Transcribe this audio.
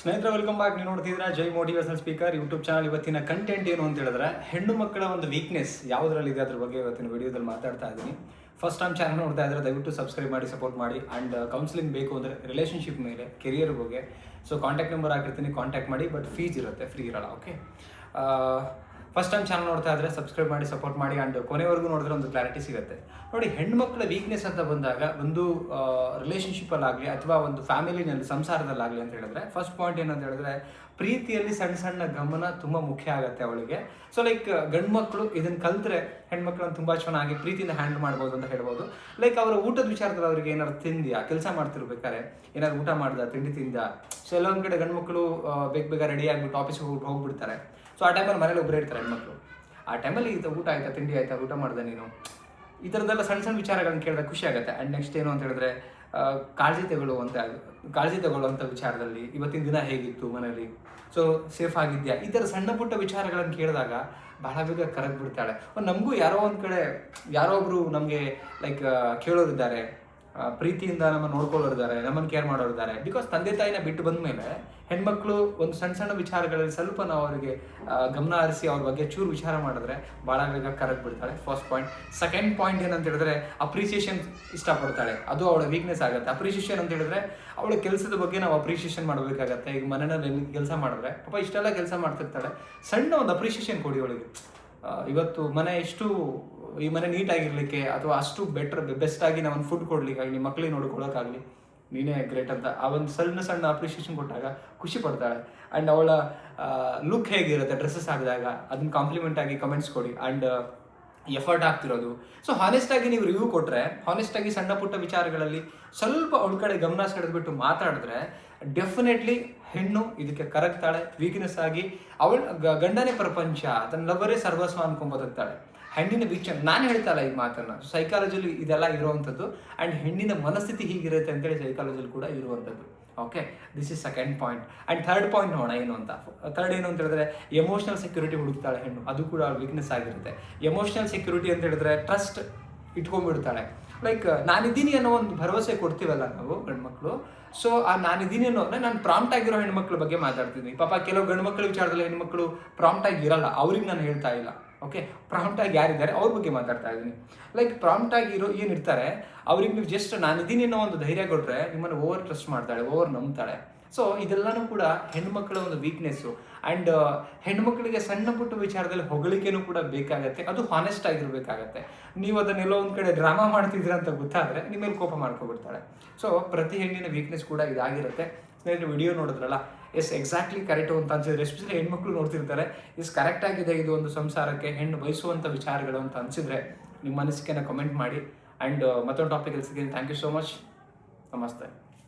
ಸ್ನೇಹಿತರೆ welcome back ನೀವು ನೋಡ್ತಿದ್ರೆ Jai motivational speaker YouTube channel ಇವತ್ತಿನ ಕಂಟೆಂಟ್ ಏನು ಅಂತ ಹೇಳಿದ್ರೆ, ಹೆಣ್ಣು ಮಕ್ಕಳ ಒಂದು ವೀಕ್ನೆಸ್ ಯಾವುದರಲ್ಲಿದೆ ಅದ್ರ ಬಗ್ಗೆ ಇವತ್ತಿನ ವಿಡಿಯೋದಲ್ಲಿ ಮಾತಾಡ್ತಾ ಇದ್ದೀನಿ. ಫಸ್ಟ್ ಟೈಮ್ ಚಾನಲ್ ನೋಡ್ತಾ ಇದ್ರೆ ದಯವಿಟ್ಟು ಸಬ್ಸ್ಕ್ರೈಬ್ ಮಾಡಿ ಸಪೋರ್ಟ್ ಮಾಡಿ ಆ್ಯಂಡ್ ಕೌನ್ಸಿಲಿಂಗ್ ಬೇಕು ಅಂದರೆ ರಿಲೇಷನ್ಶಿಪ್ ಮೇಲೆ ಕೆರಿಯರ್ ಬಗ್ಗೆ. ಸೊ ಕಾಂಟ್ಯಾಕ್ಟ್ ನಂಬರ್ ಹಾಕಿರ್ತೀನಿ ಕಾಂಟ್ಯಾಕ್ಟ್ ಮಾಡಿ ಬಟ್ ಫೀಸ್ ಇರುತ್ತೆ ಫ್ರೀ ಇರಲ್ಲ ಓಕೆ ಫಸ್ಟ್ ಟೈಮ್ ಚಾನಲ್ ನೋಡ್ತಾ ಇದ್ರೆ ಸಬ್ಸ್ಕ್ರೈಬ್ ಮಾಡಿ ಸಪೋರ್ಟ್ ಮಾಡಿ ಅಂಡ್ ಕೊನೆವರೆಗೂ ನೋಡಿದ್ರೆ ಒಂದು ಕ್ಲಾರಿಟಿ ಸಿಗುತ್ತೆ. ನೋಡಿ, ಹೆಣ್ಮಕ್ಳ ವೀಕ್ನೆಸ್ ಅಂತ ಬಂದಾಗ ಒಂದು ರಿಲೇಷನ್ಶಿಪ್ಪಲ್ಲಾಗಲಿ ಅಥವಾ ಒಂದು ಫ್ಯಾಮಿಲಿನಲ್ಲಿ ಸಂಸಾರದಲ್ಲಾಗಲಿ ಅಂತ ಹೇಳಿದ್ರೆ ಫಸ್ಟ್ ಪಾಯಿಂಟ್ ಏನಂತ ಹೇಳಿದ್ರೆ, ಪ್ರೀತಿಯಲ್ಲಿ ಸಣ್ಣ ಸಣ್ಣ ಗಮನ ತುಂಬ ಮುಖ್ಯ ಆಗುತ್ತೆ ಅವಳಿಗೆ. ಸೊ ಲೈಕ್ ಗಂಡು ಮಕ್ಕಳು ಇದನ್ನು ಕಲ್ತ್ರೆ ಹೆಣ್ಮಕ್ಳನ್ನ ತುಂಬ ಚೆನ್ನಾಗಿ ಪ್ರೀತಿಯಿಂದ ಹ್ಯಾಂಡ್ ಮಾಡ್ಬೋದು ಅಂತ ಹೇಳ್ಬೋದು. ಲೈಕ್ ಅವರ ಊಟದ ವಿಚಾರದಲ್ಲಿ ಅವ್ರಿಗೆ ಏನಾದ್ರು ತಿಂದಿಯಾ, ಕೆಲಸ ಮಾಡ್ತಿರ್ಬೇಕಾರೆ ಏನಾದ್ರು ಊಟ ಮಾಡ್ದ, ತಿಂಡಿ ತಿಂದ ಸೊ ಎಲ್ಲೊಂದು ಕಡೆ ಗಂಡು ಮಕ್ಕಳು ಬೇಗ ಬೇಗ ರೆಡಿ ಆಗಿಬಿಟ್ಟು ಆಫೀಸ್ಗೆ ಹೋಗ್ಬಿಟ್ಟು ಹೋಗ್ಬಿಡ್ತಾರೆ. ಸೊ ಆ ಟೈಮಲ್ಲಿ ಮನೇಲಿ ಒಬ್ಬರೇ ಇರ್ತಾರೆ ಹೆಣ್ಮಕ್ಳು. ಆ ಟೈಮಲ್ಲಿ ಇದು ಊಟ ಆಯ್ತಾ, ತಿಂಡಿ ಆಯ್ತಾ, ಊಟ ಮಾಡಿದೆ ನೀನು? ಈ ಥರದ್ದೆಲ್ಲ ಸಣ್ಣ ಸಣ್ಣ ವಿಚಾರಗಳನ್ನ ಕೇಳಿದಾಗ ಖುಷಿ ಆಗುತ್ತೆ. ಆ್ಯಂಡ್ ನೆಕ್ಸ್ಟ್ ಏನು ಅಂತ ಹೇಳಿದ್ರೆ ಕಾಳಜಿ ತಗೊಳ್ಳುವಂಥ ಕಾಳಜಿ ತಗೊಳ್ಳುವಂಥ ವಿಚಾರದಲ್ಲಿ ಇವತ್ತಿನ ದಿನ ಹೇಗಿತ್ತು ಮನೇಲಿ? ಸೊ ಸೇಫ್ ಆಗಿದ್ಯಾ? ಈ ಥರ ಸಣ್ಣ ಪುಟ್ಟ ವಿಚಾರಗಳನ್ನು ಕೇಳಿದಾಗ ಬಹಳ ಬೇಗ ಕರಗ್ಬಿಡ್ತಾಳೆ. ನಮಗೂ ಯಾರೋ ಒಂದು ಕಡೆ, ಯಾರೋ ಒಬ್ಬರು ನಮಗೆ ಲೈಕ್ ಕೇಳೋರಿದ್ದಾರೆ. ಪ್ರೀತಿಯಿಂದ ನಮ್ಮ ನೋಡ್ಕೊಳ್ಳೋರಿದ್ದಾರೆ ನಮ್ಮನ್ನು ಕೇರ್ ಮಾಡೋರಿದ್ದಾರೆ ಬಿಕಾಸ್ ತಂದೆ ತಾಯಿನ ಬಿಟ್ಟು ಬಂದ ಮೇಲೆ ಹೆಣ್ಮಕ್ಳು ಒಂದು ಸಣ್ಣ ಸಣ್ಣ ವಿಚಾರಗಳಲ್ಲಿ ಸ್ವಲ್ಪ ನಾವು ಅವರಿಗೆ ಗಮನ ಹರಿಸಿ ಅವ್ರ ಬಗ್ಗೆ ಚೂರು ವಿಚಾರ ಮಾಡಿದ್ರೆ ಭಾಳ ಬೇಗ ಕರೆಕ್ಟ್ ಬಿಡ್ತಾಳೆ. ಫಸ್ಟ್ ಪಾಯಿಂಟ್ ಸೆಕೆಂಡ್ ಪಾಯಿಂಟ್ ಏನಂತ ಹೇಳಿದ್ರೆ ಅಪ್ರಿಸಿಯೇಷನ್ ಇಷ್ಟಪಡ್ತಾಳೆ. ಅದು ಅವಳ ವೀಕ್ನೆಸ್ ಆಗುತ್ತೆ. ಅಪ್ರಿಸಿಯೇಷನ್ ಅಂತ ಹೇಳಿದ್ರೆ ಅವಳ ಕೆಲಸದ ಬಗ್ಗೆ ನಾವು ಅಪ್ರಿಸಿಯೇಷನ್ ಮಾಡಬೇಕಾಗತ್ತೆ. ಈಗ ಮನೆಯಲ್ಲಿ ಕೆಲಸ ಮಾಡಿದ್ರೆ, ಪಾಪ ಇಷ್ಟೆಲ್ಲ ಕೆಲಸ ಮಾಡ್ತಿರ್ತಾಳೆ. ಸಣ್ಣ ಒಂದು ಅಪ್ರಿಸಿಯೇಷನ್ ಕೊಡಿ ಅವಳಿಗೆ. ಇವತ್ತು ಮನೆ ಎಷ್ಟು ಈ ಮನೆ ನೀಟಾಗಿರ್ಲಿಕ್ಕೆ ಅಥವಾ ಅಷ್ಟು ಬೆಟರ್ ಬೆಸ್ಟ್ ಆಗಿ ನಾವು ಫುಡ್ ಕೊಡ್ಲಿಕ್ಕಾಗಲಿ ಮಕ್ಕಳಿಗೆ ನೋಡ್ಕೊಳ್ಳೋಕ್ಕಾಗಲಿ, ನೀನೇ ಗ್ರೇಟ್ ಅಂತ ಆ ಒಂದು ಸಣ್ಣ ಸಣ್ಣ ಅಪ್ರಿಷಿಯೇಷನ್ ಕೊಟ್ಟಾಗ ಖುಷಿ ಪಡ್ತಾಳೆ. ಆ್ಯಂಡ್ ಅವಳ ಲುಕ್ ಹೇಗಿರುತ್ತೆ ಡ್ರೆಸ್ಸಸ್ ಹಾಕಿದಾಗ, ಅದನ್ನ ಕಾಂಪ್ಲಿಮೆಂಟ್ ಆಗಿ ಕಮೆಂಟ್ಸ್ ಕೊಡಿ. ಆ್ಯಂಡ್ ಎಫರ್ಟ್ ಆಗ್ತಿರೋದು ಸೊ ಹಾನೆಸ್ಟ್ ಆಗಿ ನೀವು ರಿವ್ಯೂ ಕೊಟ್ಟರೆ ಹಾನೆಸ್ಟ್ ಆಗಿ ಸಣ್ಣ ಪುಟ್ಟ ವಿಚಾರಗಳಲ್ಲಿ ಸ್ವಲ್ಪ ಅವಳ ಕಡೆ ಗಮನ ಸೆಳೆದ್ಬಿಟ್ಟು ಮಾತಾಡಿದ್ರೆ ಡೆಫಿನೆಟ್ಲಿ ಹೆಣ್ಣು ಇದಕ್ಕೆ ಕರಗ್ತಾಳೆ ವೀಕ್ನೆಸ್ ಆಗಿ ಅವಳ ಗಂಡನೇ ಪ್ರಪಂಚ ತನ್ನ ಲವರೇ ಸರ್ವಸ್ವ ಅನ್ಕೊಂಡ್ ಬದುಕ್ತಾಳೆ ಹೆಣ್ಣಿನ ವೀಕ್ಷಣೆ ನಾನು ಹೇಳ್ತಾಳೆ ಈ ಮಾತನ್ನ ಸೈಕಾಲಜಿಲಿ ಇದೆಲ್ಲ ಇರುವಂಥದ್ದು ಆ್ಯಂಡ್ ಹೆಣ್ಣಿನ ಮನಸ್ಥಿತಿ ಹೀಗಿರುತ್ತೆ ಅಂತೇಳಿ ಸೈಕಾಲಜಿಲಿ ಕೂಡ ಇರುವಂಥದ್ದು. Okay this is second point and third point ನೋಡೋಣ, ಏನು ಅಂತ. ಥರ್ಡ್ ಏನು ಅಂತ ಹೇಳಿದ್ರೆ ಎಮೋಷನಲ್ ಸೆಕ್ಯೂರಿಟಿ ಹುಡುಕ್ತಾಳೆ ಹೆಣ್ಣು. ಅದು ಕೂಡ ವೀಕ್ನೆಸ್ ಆಗಿರುತ್ತೆ. ಎಮೋಷನಲ್ ಸೆಕ್ಯೂರಿಟಿ ಅಂತ ಹೇಳಿದ್ರೆ ಟ್ರಸ್ಟ್ ಇಟ್ಕೊಂಡ್ಬಿಡ್ತಾಳೆ. ಲೈಕ್ ನಾನಿದ್ದೀನಿ ಅನ್ನೋ ಒಂದು ಭರವಸೆ ಕೊಡ್ತೀವಲ್ಲ ನಾವು, ಗಂಡ್ಮಕ್ಳು. ಸೊ ಆ ನಾನಿದ್ದೀನಿ ಅನ್ನೋದನ್ನ ನಾನು ಪ್ರಾಂಪ್ಟ್ ಆಗಿರೋ ಹೆಣ್ಮಕ್ಳ ಬಗ್ಗೆ ಮಾತಾಡ್ತಿದ್ದೀನಿ. ಪಾಪ, ಕೆಲವು ಗಂಡ್ಮಕ್ಳ ವಿಚಾರದಲ್ಲಿ ಹೆಣ್ಮಕ್ಳು ಪ್ರಾಂಪ್ಟ್ ಆಗಿ ಇರಲ್ಲ. ಅವ್ರಿಗೆ ನಾನು ಹೇಳ್ತಾ ಇಲ್ಲ. ಓಕೆ ಪ್ರಾಂಪ್ಟ್ ಆಗಿ ಯಾರಿದ್ದಾರೆ, ಅವ್ರ ಬಗ್ಗೆ ಮಾತಾಡ್ತಾ ಇದ್ದೀನಿ. ಲೈಕ್ ಪ್ರಾಂಪ್ಟ್ ಆಗಿ ಇರೋ ಏನಿರ್ತಾರೆ ಅವ್ರಿಗೆ ನೀವು ಜಸ್ಟ್ ನಾನಿದ್ದೀನಿ ಅನ್ನೋ ಒಂದು ಧೈರ್ಯ ಕೊಟ್ಟರೆ ನಿಮ್ಮನ್ನು ಓವರ್ ಟ್ರಸ್ಟ್ ಮಾಡ್ತಾಳೆ ಓವರ್ ನಂಬ್ತಾಳೆ. ಸೊ ಇದೆಲ್ಲನೂ ಕೂಡ ಹೆಣ್ಮಕ್ಳ ಒಂದು ವೀಕ್ನೆಸ್ಸು ಆ್ಯಂಡ್ ಹೆಣ್ಮಕ್ಳಿಗೆ ಸಣ್ಣ ಪುಟ್ಟ ವಿಚಾರದಲ್ಲಿ ಹೊಗಳಿಕೆನೂ ಕೂಡ ಬೇಕಾಗತ್ತೆ. ಅದು ಹಾನೆಸ್ಟ್ ಆಗಿರಬೇಕಾಗತ್ತೆ. ನೀವು ಅದನ್ನೆಲ್ಲೋ ಒಂದು ಕಡೆ ಡ್ರಾಮಾ ಮಾಡ್ತಿದ್ದೀರ ಅಂತ ಗೊತ್ತಾದರೆ ನಿಮ್ಮ ಮೇಲೆ ಕೋಪ ಮಾಡ್ಕೊಬಿಡ್ತಾಳೆ. ಸೊ ಪ್ರತಿ ಹೆಣ್ಣಿನ ವೀಕ್ನೆಸ್ ಕೂಡ ಇದಾಗಿರುತ್ತೆ. ಸ್ನೇಹಿತರೆ ವಿಡಿಯೋ ನೋಡಿದ್ರಲ್ಲ ಎಸ್ ಎಕ್ಸಾಕ್ಟ್ಲಿ ಕರೆಕ್ಟ್ ಅಂತ ಅನ್ಸಿದ್ರೆ ಎಸ್ಪೆಷಲಿ ಹೆಣ್ಮಕ್ಳು ನೋಡ್ತಿರ್ತಾರೆ ಇಸ್ ಕರೆಕ್ಟ್ ಆಗಿದೆ ಇದು ಒಂದು ಸಂಸಾರಕ್ಕೆ ಹೆಣ್ಣು ಬಯಸುವಂಥ ವಿಚಾರಗಳು ಅಂತ ಅನಿಸಿದ್ರೆ ನಿಮ್ಮ ಅನಿಸಿಕೆನ ಕಮೆಂಟ್ ಮಾಡಿ. ಆ್ಯಂಡ್ ಮತ್ತೊಂದು ಟಾಪಿಕಲ್ಲಿ ಸಿಗ್ತೀನಿ. ಥ್ಯಾಂಕ್ ಯು ಸೋ ಮಚ್ ನಮಸ್ತೆ